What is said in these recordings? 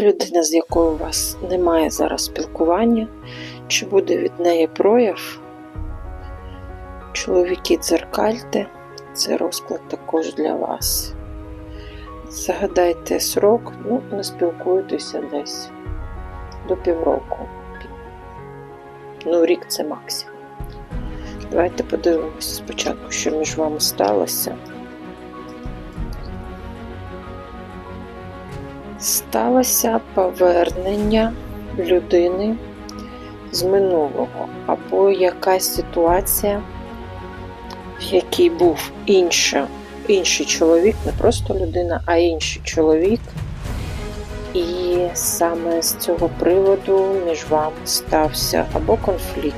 людина, з якою у вас немає зараз спілкування, чи буде від неї прояв. Чоловіки дзеркальте, це розклад також для вас. Загадайте срок, ну, не спілкуйтеся десь до півроку. Ну, рік це максимум. Давайте подивимося спочатку, що між вами сталося. Сталося повернення людини з минулого, або якась ситуація, в якій був інша, інший чоловік, не просто людина, а інший чоловік. І саме з цього приводу між вами стався або конфлікт,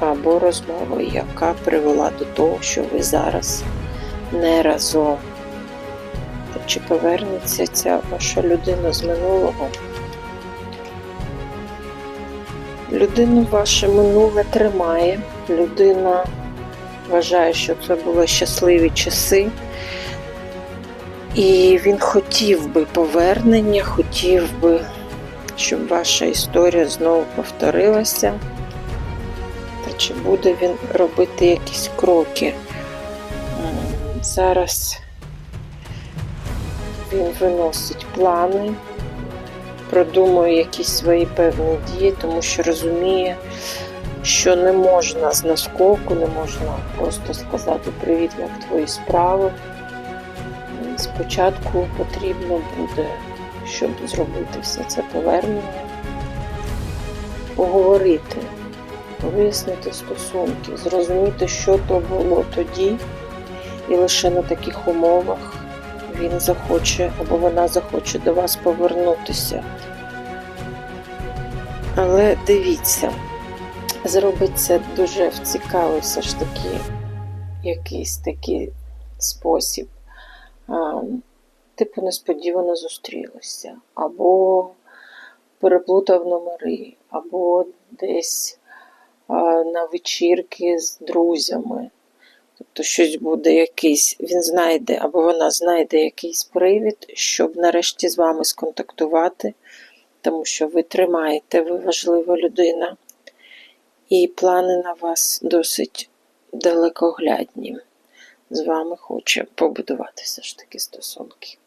або розмова, яка привела до того, що ви зараз не разом. Та Чи повернеться ця ваша людина з минулого? Людину ваше минуле тримає. Людина вважає, що це були щасливі часи. І він хотів би повернення, хотів би, щоб ваша історія знову повторилася. Та чи буде він робити якісь кроки? Зараз він виносить плани, продумує якісь свої певні дії, тому що розуміє, що не можна з наскоку, не можна просто сказати привіт, як твої справи. Спочатку потрібно буде, щоб зробити все це повернення, поговорити, вияснити стосунки, зрозуміти, що то було тоді, і лише на таких умовах він захоче або вона захоче до вас повернутися. Але дивіться, зробить це дуже в цікавий все ж таки якийсь такий спосіб. Типу несподівано зустрілися, або переплутав номери, або десь на вечірки з друзями. Тобто щось буде якийсь, він знайде або вона знайде якийсь привід, щоб нарешті з вами сконтактувати, тому що ви тримаєте, ви важлива людина, і плани на вас досить далекоглядні. З вами хоче побудувати все ж таки стосунки.